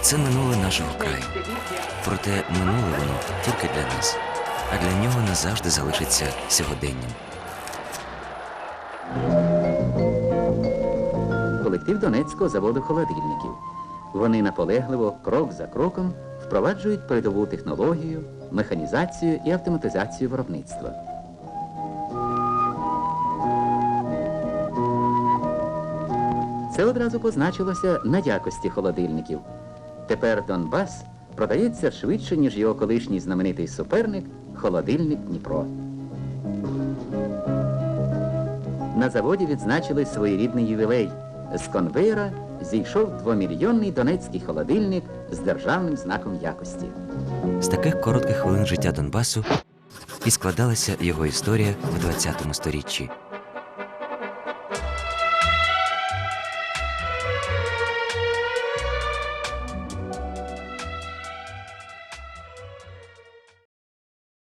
Це минуле нашого краю. Проте минуле воно тільки для нас, а для нього назавжди залишиться сьогоденням. колектив Донецького заводу холодильників. Вони наполегливо, крок за кроком, впроваджують передову технологію, механізацію і автоматизацію виробництва. Це одразу позначилося на якості холодильників. Тепер Донбас продається швидше, ніж його колишній знаменитий суперник холодильник Дніпро. На заводі відзначили своєрідний ювілей. З конвейера зійшов двомільйонний донецький холодильник з державним знаком якості. З таких коротких хвилин життя Донбасу і складалася його історія в 20 сторіччі.